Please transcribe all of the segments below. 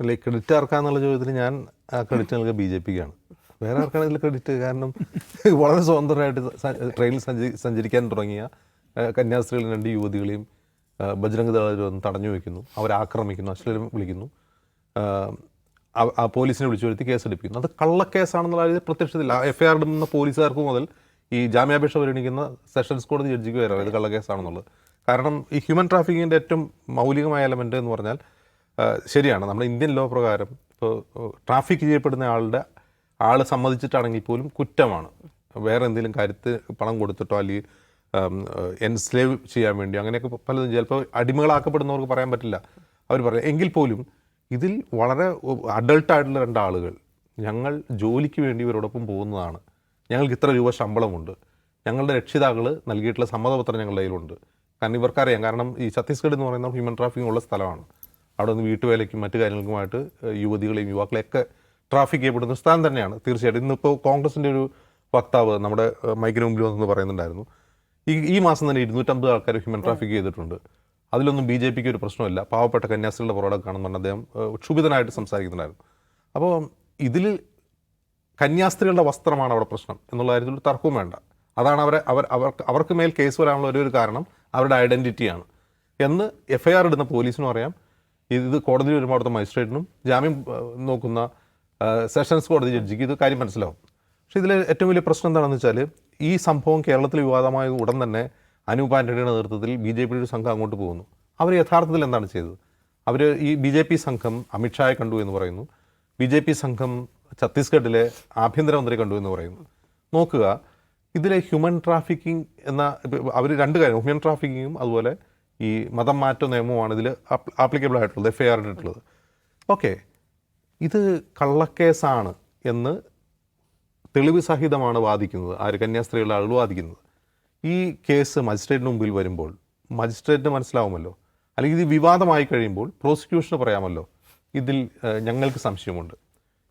അല്ല ക്രെഡിറ്റ് ആർക്കാന്നുള്ള ചോദ്യത്തിൽ ഞാൻ ആ ക്രെഡിറ്റ് നൽകുക ബി ജെ പിക്കാണ്. വേറെ ആർക്കാണ് ഇതിൽ ക്രെഡിറ്റ് കാരണം വളരെ സ്വതന്ത്രമായിട്ട് ട്രെയിനിൽ സഞ്ചരി സഞ്ചരിക്കാൻ തുടങ്ങിയ കന്യാസ്ത്രീകളും രണ്ട് യുവതികളെയും ബജ്രംഗ് ദൾ തടഞ്ഞു വയ്ക്കുന്നു അവരെ ആക്രമിക്കുന്നു അശ്ലീലം വിളിക്കുന്നു. ആ, പോലീസിനെ വിളിച്ചു വരുത്തി കേസെടുപ്പിക്കുന്നു. അത് കള്ളക്കേസാണെന്നുള്ള ഒരു പ്രത്യക്ഷത്തില്ല. എഫ് ഐ ആർ ഇടുന്ന പോലീസുകാർക്ക് മുതൽ ഈ ജാമ്യാപേക്ഷ പരിഗണിക്കുന്ന സെഷൻസ് കോടതി ജഡ്ജിക്ക് വരാം ഇത് കള്ളക്കേസാണെന്നുള്ളത്. കാരണം ഈ ഹ്യൂമൻ ട്രാഫിക്കിന്റെ ഏറ്റവും മൗലികമായ എലമെന്റ് എന്ന് പറഞ്ഞാൽ ശരിയാണ്. നമ്മുടെ ഇന്ത്യൻ ലോ പ്രകാരം ഇപ്പോൾ ട്രാഫിക് ചെയ്യപ്പെടുന്ന ആളുടെ ആൾ സമ്മതിച്ചിട്ടാണെങ്കിൽ പോലും കുറ്റമാണ്. വേറെ എന്തെങ്കിലും കാര്യത്തിൽ പണം കൊടുത്തിട്ടോ അല്ലെങ്കിൽ എൻസ്ലേവ് ചെയ്യാൻ വേണ്ടി അങ്ങനെയൊക്കെ പലതും ചിലപ്പോൾ അടിമകളാക്കപ്പെടുന്നവർക്ക് പറയാൻ പറ്റില്ല. അവർ പറയാം എങ്കിൽ പോലും ഇതിൽ വളരെ അഡൾട്ടായിട്ടുള്ള രണ്ടാളുകൾ ഞങ്ങൾ ജോലിക്ക് വേണ്ടി ഇവരോടൊപ്പം പോകുന്നതാണ്. ഞങ്ങൾക്ക് ഇത്ര രൂപ ശമ്പളമുണ്ട്. ഞങ്ങളുടെ രക്ഷിതാക്കൾ നൽകിയിട്ടുള്ള സമ്മതപത്രം ഞങ്ങളുടെ കയ്യിലുണ്ട്. കാരണം ഇവർക്കറിയാം കാരണം ഈ ഛത്തീസ്ഗഡ് എന്ന് പറയുന്ന ഹ്യൂമൻ ട്രാഫിക്കിംഗ് ഉള്ള സ്ഥലമാണ്. അവിടെ നിന്ന് വീട്ടുവേലയ്ക്കും മറ്റു കാര്യങ്ങൾക്കുമായിട്ട് യുവതികളെയും യുവാക്കളെയൊക്കെ ട്രാഫിക് ചെയ്യപ്പെടുന്ന സ്ഥാനം തന്നെയാണ്. തീർച്ചയായിട്ടും ഇന്നിപ്പോൾ കോൺഗ്രസിന്റെ ഒരു വക്താവ് നമ്മുടെ മൈക്കിന് മുമ്പിൽ വന്നെന്ന് പറയുന്നുണ്ടായിരുന്നു. ഈ ഈ മാസം തന്നെ ഇരുന്നൂറ്റമ്പത് ആൾക്കാർ ഹ്യൂമൻ ട്രാഫിക് ചെയ്തിട്ടുണ്ട്. അതിലൊന്നും ബി ജെ പിക്ക് ഒരു പ്രശ്നമില്ല. പാവപ്പെട്ട കന്യാസ്ത്രീകളുടെ പുറകെ കാണുന്നുണ്ട് അദ്ദേഹം ക്ഷുഭിതനായിട്ട് സംസാരിക്കുന്നുണ്ടായിരുന്നു. അപ്പോൾ ഇതിൽ കന്യാസ്ത്രീകളുടെ വസ്ത്രമാണ് അവിടെ പ്രശ്നം എന്നുള്ള കാര്യത്തിൽ ഒരു തർക്കവും വേണ്ട. അതാണ് അവരെ അവർ അവർക്ക് അവർക്ക് മേൽ കേസ് വരാനുള്ള ഒരു കാരണം അവരുടെ ഐഡന്റിറ്റിയാണ് എന്ന് എഫ് ഐ ആർ ഇടുന്ന പോലീസിനും അറിയാം. ഇത് കോടതി വരുമ്പോൾ അവിടുത്തെ മജിസ്ട്രേറ്റിനും ജാമ്യം നോക്കുന്ന സെഷൻസ് കോടതി ജഡ്ജിക്ക് ഇത് കാര്യം മനസ്സിലാവും. പക്ഷേ ഇതിലെ ഏറ്റവും വലിയ പ്രശ്നം എന്താണെന്ന് വെച്ചാൽ ഈ സംഭവം കേരളത്തിൽ വിവാദമായ ഉടൻ തന്നെ അനൂപ് ആന്റണിയുടെ നേതൃത്വത്തിൽ ബി ജെ പിയുടെ സംഘം അങ്ങോട്ട് പോകുന്നു. അവർ യഥാർത്ഥത്തിൽ എന്താണ് ചെയ്തത്? അവർ ഈ ബി ജെ പി സംഘം അമിത്ഷായെ കണ്ടു എന്ന് പറയുന്നു. ബി ജെ പി സംഘം ഛത്തീസ്ഗഡിലെ ആഭ്യന്തരമന്ത്രി കണ്ടു എന്ന് പറയുന്നു. നോക്കുക ഇതിലെ ഹ്യൂമൻ ട്രാഫിക്കിംഗ് എന്ന അവർ രണ്ട് കാര്യം ഹ്യൂമൻ ട്രാഫിക്കിങ്ങും അതുപോലെ ഈ മതം മാറ്റ നിയമമാണ് ഇതിൽ ആപ്ലിക്കബിൾ ആയിട്ടുള്ളത് എഫ് ഐ ആർ ഇട്ടിട്ടുള്ളത്. ഓക്കെ ഇത് കള്ളക്കേസാണ് എന്ന് തെളിവ് സഹിതമാണ് വാദിക്കുന്നത്. ആര്? കന്യാസ്ത്രീകളുടെ ആളുകൾ വാദിക്കുന്നത്. ഈ കേസ് മജിസ്ട്രേറ്റിന് മുമ്പിൽ വരുമ്പോൾ മജിസ്ട്രേറ്റിന് മനസ്സിലാവുമല്ലോ. അല്ലെങ്കിൽ ഇത് വിവാദമായി കഴിയുമ്പോൾ പ്രോസിക്യൂഷന് പറയാമല്ലോ. ഇതിൽ ഞങ്ങൾക്ക് സംശയമുണ്ട്.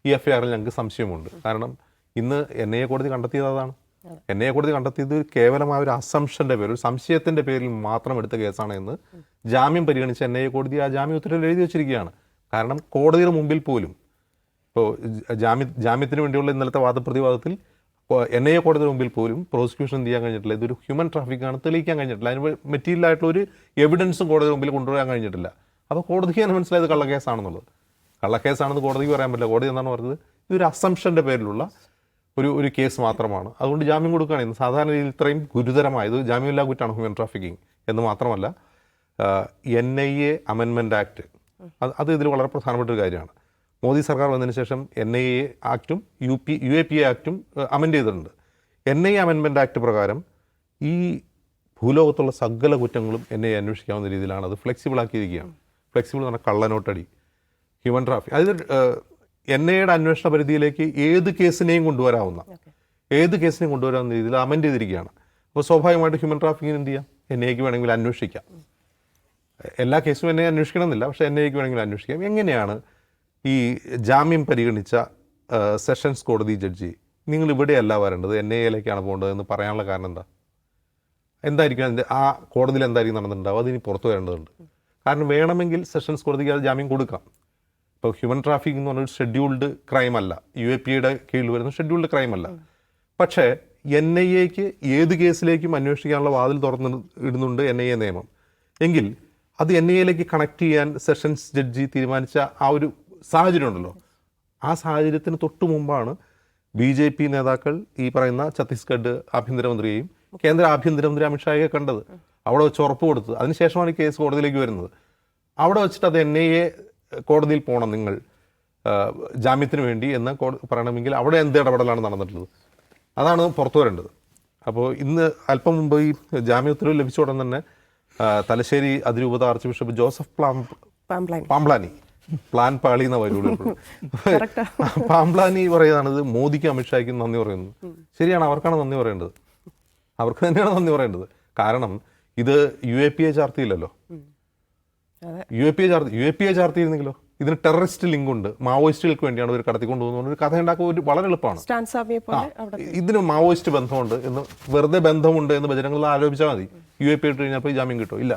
ഈ എഫ് ഐ ആറിൽ ഞങ്ങൾക്ക് സംശയമുണ്ട്. കാരണം ഇന്ന് എൻ ഐ എ കോടതി കണ്ടെത്തിയത് അതാണ്. എൻ കൂടുതൽ എ കോടതി കണ്ടെത്തിയത് കേവലമായ ഒരു അസംഷന്റെ പേരിൽ ഒരു സംശയത്തിന്റെ പേരിൽ മാത്രം എടുത്ത കേസാണ് എന്ന് ജാമ്യം പരിഗണിച്ച് എൻ ഐ എ കോടതി ആ ജാമ്യ ഉത്തരവിൽ എഴുതി വെച്ചിരിക്കുകയാണ്. കാരണം കോടതിയുടെ മുമ്പിൽ പോലും ഇപ്പോൾ ജാമ്യ ജാമ്യത്തിന് വേണ്ടിയുള്ള ഇന്നലത്തെ വാദപ്രതിവാദത്തിൽ എൻ ഐ എ കോടതിയുടെ മുമ്പിൽ പോലും പ്രോസിക്യൂഷൻ ചെയ്യാൻ കഴിഞ്ഞിട്ടില്ല. ഇതൊരു ഹ്യൂമൻ ട്രാഫിക് ആണ് തെളിയിക്കാൻ കഴിഞ്ഞിട്ടില്ല. അതിന് മെറ്റീരിയൽ ആയിട്ടുള്ള ഒരു എവിഡൻസും കോടതി മുമ്പിൽ കൊണ്ടുവരാൻ കഴിഞ്ഞിട്ടില്ല. അപ്പോൾ കോടതിക്ക് തന്നെ മനസ്സിലായത് കള്ളക്കേസാണെന്നുള്ളത്. കള്ളക്കേസാണെന്ന് കോടതിക്ക് പറയാൻ പറ്റില്ല. കോടതി എന്താണ് പറഞ്ഞത്? ഇതൊരു അസംഷന്റെ പേരിലുള്ള ഒരു ഒരു കേസ് മാത്രമാണ്. അതുകൊണ്ട് ജാമ്യം കൊടുക്കുകയാണ്. സാധാരണ രീതിയിൽ ഇത്രയും ഗുരുതരമായത് ജാമ്യമില്ലാ കുറ്റാണ് ഹ്യൂമൻ ട്രാഫിക്കിംഗ് എന്ന് മാത്രമല്ല എൻ ഐ എ അമെൻമെന്റ് ആക്ട് അത് അത് ഇതിൽ വളരെ പ്രധാനപ്പെട്ട ഒരു കാര്യമാണ്. മോദി സർക്കാർ വന്നതിന് ശേഷം N I A ആക്റ്റും U P U A P A ആക്റ്റും amend ചെയ്തിട്ടുണ്ട്. എൻ ഐ അമെൻമെന്റ് ആക്ട് പ്രകാരം ഈ ഭൂലോകത്തുള്ള സകല കുറ്റങ്ങളും എൻ ഐ അന്വേഷിക്കാവുന്ന രീതിയിലാണ്. അത് ഫ്ലെക്സിബിൾ ആക്കിയിരിക്കുകയാണ്. ഫ്ലെക്സിബിൾ എന്ന് പറഞ്ഞാൽ കള്ളനോട്ടടി ഹ്യൂമൻ ട്രാഫിക് അതായത് എൻ ഐയുടെ അന്വേഷണ പരിധിയിലേക്ക് ഏത് കേസിനെയും കൊണ്ടുവരാവുന്ന ഏത് കേസിനെയും കൊണ്ടുവരാവുന്ന രീതിയിൽ അമെൻഡ് ചെയ്തിരിക്കുകയാണ്. അപ്പോൾ സ്വാഭാവികമായിട്ട് ഹ്യൂമൻ ട്രാഫിക്കിന് എന്ത് ചെയ്യാം? എൻ ഐക്ക് വേണമെങ്കിൽ അന്വേഷിക്കാം. എല്ലാ കേസും എന്നെ അന്വേഷിക്കണമെന്നില്ല പക്ഷേ എൻ ഐക്ക് വേണമെങ്കിൽ അന്വേഷിക്കാം. എങ്ങനെയാണ് ഈ ജാമ്യം പരിഗണിച്ച സെഷൻസ് കോടതി ജഡ്ജി നിങ്ങൾ ഇവിടെയല്ല വരേണ്ടത് എൻ ഐ എയിലേക്കാണ് പോകേണ്ടത് എന്ന് പറയാനുള്ള കാരണം എന്താ? എന്തായിരിക്കും അതിന്റെ ആ കോടതിയിൽ എന്തായിരിക്കും നടന്നിട്ടുണ്ടാവും അതിനി പുറത്തു വരേണ്ടതുണ്ട്. കാരണം വേണമെങ്കിൽ സെഷൻസ് കോടതിക്ക് അത് ജാമ്യം കൊടുക്കാം. ഇപ്പോൾ ഹ്യൂമൻ ട്രാഫിക്കിംഗ് എന്ന് പറഞ്ഞൊരു ഷെഡ്യൂൾഡ് ക്രൈം അല്ല. യു എ പിയുടെ കീഴിൽ വരുന്ന ഷെഡ്യൂൾഡ് ക്രൈം അല്ല. പക്ഷേ എൻ ഐ എക്ക് ഏത് കേസിലേക്കും അന്വേഷിക്കാനുള്ള വാതിൽ തുറന്ന് ഇടുന്നുണ്ട് എൻ ഐ എ നിയമം. എങ്കിൽ അത് എൻ ഐ എയിലേക്ക് കണക്ട് ചെയ്യാൻ സെഷൻസ് ജഡ്ജി തീരുമാനിച്ച ആ ഒരു സാഹചര്യം ഉണ്ടല്ലോ ആ സാഹചര്യത്തിന് തൊട്ടു മുമ്പാണ് ബി ജെ പി നേതാക്കൾ ഈ പറയുന്ന ഛത്തീസ്ഗഡ് ആഭ്യന്തരമന്ത്രിയെയും കേന്ദ്ര ആഭ്യന്തരമന്ത്രി അമിത്ഷായെ കണ്ടത്. അവിടെ വെച്ച് ഉറപ്പ് കൊടുത്തത്. അതിനുശേഷമാണ് ഈ കേസ് കോടതിയിലേക്ക് വരുന്നത്. അവിടെ വെച്ചിട്ട് അത് എൻ ഐ എ കോടതിയിൽ പോകണം നിങ്ങൾ ജാമ്യത്തിന് വേണ്ടി എന്ന് പറയണമെങ്കിൽ അവിടെ എന്ത് ഇടപെടലാണ് നടന്നിട്ടുള്ളത്. അതാണ് പുറത്തു വരേണ്ടത്. അപ്പോൾ ഇന്ന് അല്പം മുമ്പ് ഈ ജാമ്യ ഉത്തരവ് ലഭിച്ച ഉടൻ തന്നെ തലശ്ശേരി അതിരൂപത ആർച്ച് ബിഷപ്പ് ജോസഫ് പ്ലാം പാംപ്ലാനി. പ്ലാൻ പാളി എന്ന വരൂടെ പാംപ്ലാനി പറയുകയാണിത് മോദിക്ക് അമിത്ഷായ്ക്കും നന്ദി പറയുന്നു ശരിയാണ് അവർക്കാണ് നന്ദി പറയേണ്ടത്. അവർക്ക് തന്നെയാണ് നന്ദി പറയേണ്ടത്. കാരണം ഇത് യു എ പി എ ചാർത്തിയില്ലല്ലോ. യു എ പി എ ചാർത്തി യു എ പി എ ചാർത്തിയിരുന്നെങ്കിലോ? ഇതിന് ടെററിസ്റ്റ് ലിങ്ക് ഉണ്ട് മാവോയിസ്റ്റുകൾക്ക് വേണ്ടിയാണ് ഒരു കടത്തിക്കൊണ്ട് പോകുന്നത് ഒരു കഥ ഉണ്ടാക്കുക ഒരു വളരെ എളുപ്പമാണ്. സ്റ്റാൻ സ്വാമിയെ പോലെ അവിടെ ഇതിന് മാവോയിസ്റ്റ് ബന്ധമുണ്ട് എന്ന് വെറുതെ ബന്ധമുണ്ട് എന്ന് ബജരംഗൾ ആരോപിച്ചാൽ മതി. യു എ പി ഇട്ട് കഴിഞ്ഞപ്പോൾ ജാമ്യം കിട്ടും. ഇല്ല.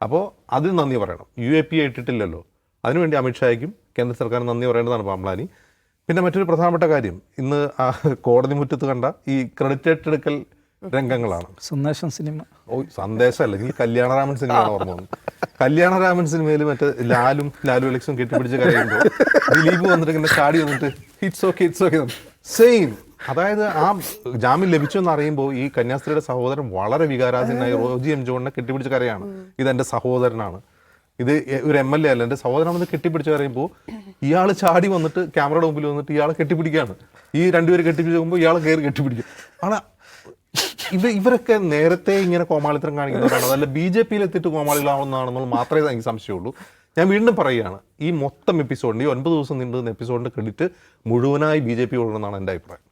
അപ്പോൾ അതിന് നന്ദി പറയണം. യു എ പി ഇട്ടിട്ടില്ലല്ലോ. അതിനുവേണ്ടി അമിത്ഷായ്ക്കും കേന്ദ്ര സർക്കാർ നന്ദി പറയേണ്ടതാണ് പാമ്പ്ലാനി. പിന്നെ മറ്റൊരു പ്രധാനപ്പെട്ട കാര്യം. ഇന്ന് ആ കോടതി മുറ്റത്ത് കണ്ട ഈ ക്രെഡിറ്റ് ഏറ്റെടുക്കൽ രംഗങ്ങളാണ്. സന്ദേശം സിനിമ. ഓ സന്ദേശം അല്ലെങ്കിൽ കല്യാണരാമൻ സിനിമയാണ് ഓർമ്മ വന്നത്. കല്യാണരാമൻ സിനിമയിൽ മറ്റേ ലാലും ലാലു അലക്സും കെട്ടിപ്പിടിച്ച് കരയുമ്പോൾ ദിലീപ് വന്നിട്ട് ഇങ്ങനെ ചാടി വന്നിട്ട് hits okay hits okay same അതായത് ആ ജാമ്യം ലഭിച്ചു എന്ന് അറിയുമ്പോൾ ഈ കന്യാസ്ത്രീയുടെ സഹോദരൻ വളരെ വികാരാധീനായി റോജി എം ജോണിനെ കെട്ടിപ്പിടിച്ച് കരയാണ് ഇതെന്റെ സഹോദരനാണ്. ഇത് ഒരു എം എൽ എ അല്ല എന്റെ സഹോദരനെന്ന് കെട്ടിപ്പിടിച്ച് പറയുമ്പോൾ ഇയാൾ ചാടി വന്നിട്ട് ക്യാമറയുടെ മുമ്പിൽ വന്നിട്ട് ഇയാളെ കെട്ടിപ്പിടിക്കുകയാണ്. ഈ രണ്ടുപേര് കെട്ടിപ്പിടിച്ച് പോകുമ്പോൾ ഇയാളെ കയറി കെട്ടിപ്പിടിക്കും. ആണ് ഇവ ഇവരൊക്കെ നേരത്തെ ഇങ്ങനെ കോമാളിത്തരം കാണിക്കുന്നവരാണോ. അതല്ല ബി ജെ പിയിൽ എത്തിയിട്ട് കോമാളികളാവുന്നതാണെന്നുള്ള മാത്രമേ എനിക്ക് സംശയമുള്ളൂ. ഞാൻ വീണ്ടും പറയുകയാണ് ഈ മൊത്തം എപ്പിസോഡിന്റെ ഈ ഒൻപത് ദിവസം നീണ്ടുന്ന എപ്പിസോഡിന്റെ ക്രെഡിറ്റ് മുഴുവനായി ബി ജെ പി കൊടുക്കണമെന്നാണ് എന്റെ അഭിപ്രായം.